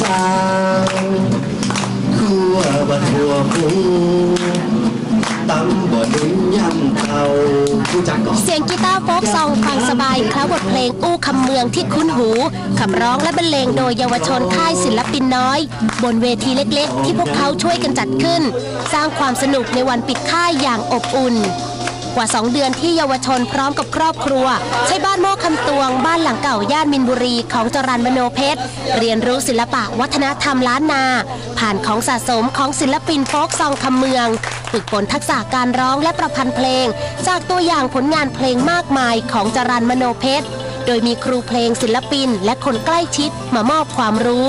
สางคั่วบะทั่วพุงตำบ่ดึงยำเตาผู้จักก่อนเสียงกีตาร์โฟกซองฟังสบายคล้าบทเพลงอู้คำเมืองที่คุ้นหู ขับร้องและบรรเลงโดยเยาวชนค่ายศิลปินน้อย บนเวทีเล็กๆ ที่พวกเขาช่วยกันจัดขึ้น สร้างความสนุกในวันปิดค่ายอย่างอบอุ่น กว่า 2 เดือนที่เยาวชนพร้อมกับครอบครัว ใช้บ้านโมกคำตวง บ้านหลังเก่าย่านมินบุรีของจรันมโนเพชร เรียนรู้ศิลปะวัฒนธรรมล้านนา ผ่านของสะสมของศิลปินโฟกซองคำเมือง ฝึกฝนทักษะการร้องและประพันธ์เพลง จากตัวอย่างผลงานเพลงมากมายของจรันมโนเพชร โดยมีครูเพลงศิลปินและคนใกล้ชิดมามอบความรู้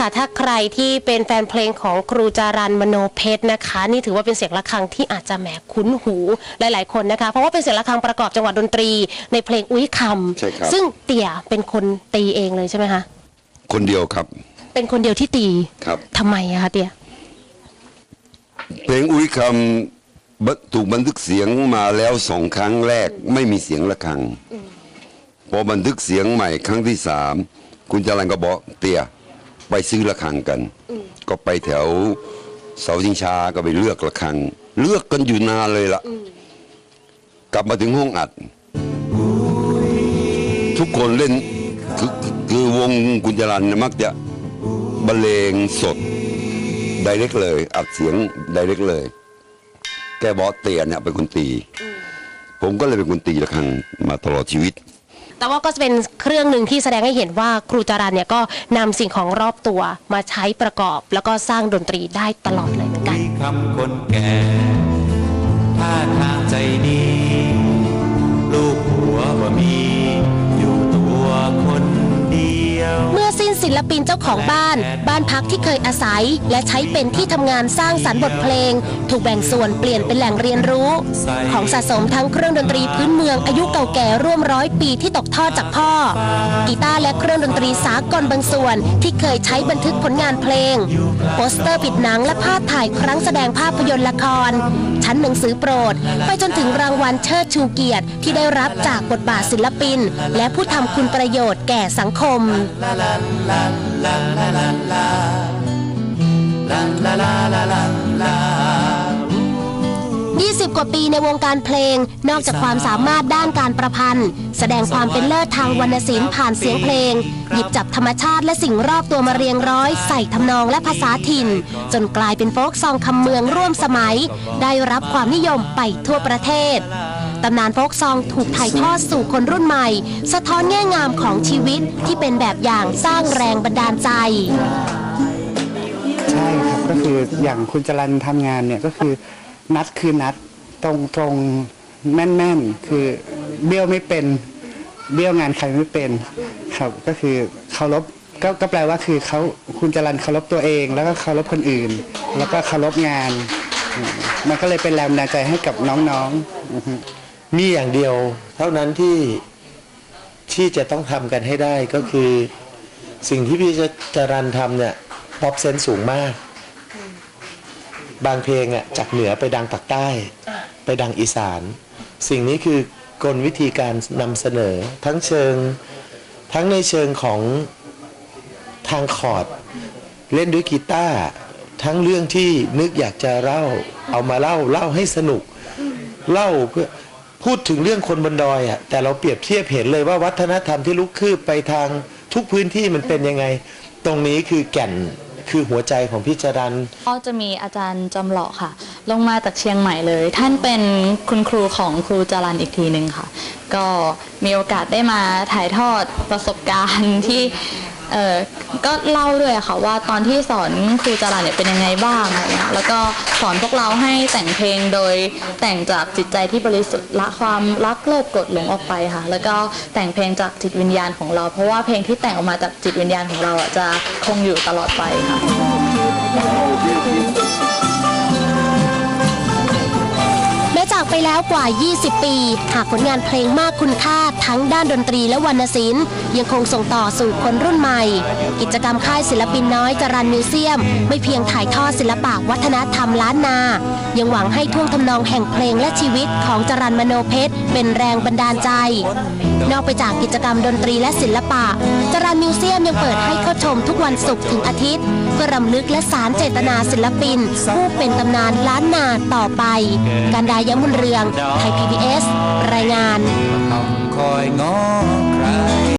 ค่ะ ถ้าใครที่เป็นแฟนเพลงของครูจารันมโนเพชรนะคะ นี่ถือว่าเป็นเสียงะระฆังที่อาจจะแหมคุ้นหูหลาย ๆ คนนะคะ เพราะว่าเป็นเสียงะระฆังประกอบจังหวะดนตรี ในเพลงอุ้ยคใช่ครับำซึ่งเตี่ยเป็นคนตีเองเลยใช่ไหมคะคนเดียวครับเป็นคนเดียวที่ตีครับ ทำไมอะคะเตี่ยเพลงอุ้ยคำบันถูกบันทึกเสียงมาแล้วสองครั้งแรกไม่มีเสียงระฆัง พอบันทึกเสียงใหม่ครั้งที่สามคุณจรันก็บอกเตีย ไปซื้อระฆังกัน ก็ไปแถวเสาชิงช้าก็ไปเลือกระฆัง เลือกกันอยู่นานเลยละกลับมาถึงห้องอัด ทุกคนเล่นคือคือวงคุณจรันเนี่ยมักจะบรรเลงสดไดเรกเลย อัดเสียงไดเรกเลย แกบอกเตียเนี่ยเป็นคนตี ผมก็เลยเป็นคนตีระฆังมาตลอดชีวิต แต่ว่าก็จะเป็นเครื่องหนึ่งที่แสดงให้เห็นว่าครูจารันเนี่ยก็นำสิ่งของรอบตัวมาใช้ประกอบ แล้วก็สร้างดนตรีได้ตลอดเลยเหมือนกัน มีคำคนแก่ท่าทางใจดี ลูกหัวบ่มี ศิลปินเจ้าของบ้าน บ้านพักที่เคยอาศัย และใช้เป็นที่ทำงานสร้างสรรค์บทเพลง ถูกแบ่งส่วนเปลี่ยนเป็นแหล่งเรียนรู้ ของสะสมทั้งเครื่องดนตรีพื้นเมืองอายุเก่าแก่ร่วมร้อยปีที่ตกทอดจากพ่อ กีตาร์และเครื่องดนตรีสากลบางส่วนที่เคยใช้บันทึกผลงานเพลง โปสเตอร์ปิดหนังและภาพถ่ายครั้งแสดงภาพยนตร์ละคร ชั้นหนังสือโปรด ไปจนถึงรางวัลเชิดชูเกียรติที่ได้รับจากบทบาทศิลปิน และผู้ทำคุณประโยชน์แก่สังคม20 กว่าปีในวงการเพลง นอกจากความสามารถด้านการประพันธ์ แสดงความเป็นเลิศทางวรรณศิลป์ผ่านเสียงเพลง หยิบจับธรรมชาติและสิ่งรอบตัวมาเรียงร้อย ใส่ทำนองและภาษาถิ่น จนกลายเป็นโฟกซองคำเมืองร่วมสมัย ได้รับความนิยมไปทั่วประเทศ ตำนานโฟกซองถูกถ่ายทอดสู่คนรุ่นใหม่ สะท้อนแง่งามของชีวิตที่เป็นแบบอย่างสร้างแรงบันดาลใจ ใช่ครับก็คืออย่างคุณจรันทำงานเนี่ยก็คือนัดคือนัดตรงตรงแม่นแม่นคือเบี้ยวไม่เป็นเบี้ยวงานใครไม่เป็นครับก็คือเคารพก็ก็แปลว่าคือเขาคุณจรันเคารพตัวเอง แล้วก็เคารพคนอื่น แล้วก็เคารพงาน มันก็เลยเป็นแรงบันดาลใจให้กับน้องๆ มีอย่างเดียว เท่านั้นที่ที่จะต้องทำกันให้ได้ก็คือสิ่งที่พี่จะจรันทำเนี่ยป๊อปเซนสูงมาก บางเพลงอะจากเหนือไปดังปากใต้ ไปดังอีสาน สิ่งนี้คือกลวิธีการนำเสนอทั้งเชิงทั้งในเชิงของทางคอร์ด เล่นด้วยกีตาร์ทั้งเรื่องที่นึกอยากจะเล่า เอามาเล่าเล่าให้สนุก เล่าเพื่อ พูดถึงเรื่องคนบนดอยอะแต่เราเปรียบเทียบเห็นเลยว่าวัฒนธรรมที่ลุกคืบไปทางทุกพื้นที่มันเป็นยังไง ตรงนี้คือแก่นคือหัวใจของพี่จรันก็จะมีอาจารย์จำหลาะค่ะ ลงมาจากเชียงใหม่เลย ท่านเป็นคุณครูของครูจรันอีกทีหนึ่งค่ะ ก็มีโอกาสได้มาถ่ายทอดประสบการณ์ที่ เออก็เล่าด้วยค่ะว่าตอนที่สอนครูจรันเนี่ยเป็นยังไงบ้างอะไรเงี้ยแล้วก็สอนพวกเราให้แต่งเพลงโดยแต่งจากจิตใจที่บริสุทธิ์ละความรักโลภกดหลงออกไปค่ะ แล้วก็แต่งเพลงจากจิตวิญญาณของเรา เพราะว่าเพลงที่แต่งออกมาจากจิตวิญญาณของเราอะจะคงอยู่ตลอดไปค่ะ แม้จากจากไปแล้วกว่า 20 ปี หากผลงานเพลงมากคุณค่าทั้งด้านดนตรีและวรรณศิลป์ ยังคงส่งต่อสู่คนรุ่นใหม่ กิจกรรมค่ายศิลปินน้อยจรันมิวเซียม ไม่เพียงถ่ายทอดศิลปะวัฒนธรรมล้านนา ยังหวังให้ท่วงทำนองแห่งเพลงและชีวิตของจรันมโนเพชรเป็นแรงบันดาลใจ นอกไปจากกิจกรรมดนตรีและศิลปะ จรันมิวเซียมยังเปิดให้เข้าชมทุกวันศุกร์ถึงอาทิตย์ เพื่อรำลึกและสารเจตนาศิลปิน ผู้เป็นตำนานล้านนาต่อไป การดายมุนเรือือง ไทย PBS รายงาน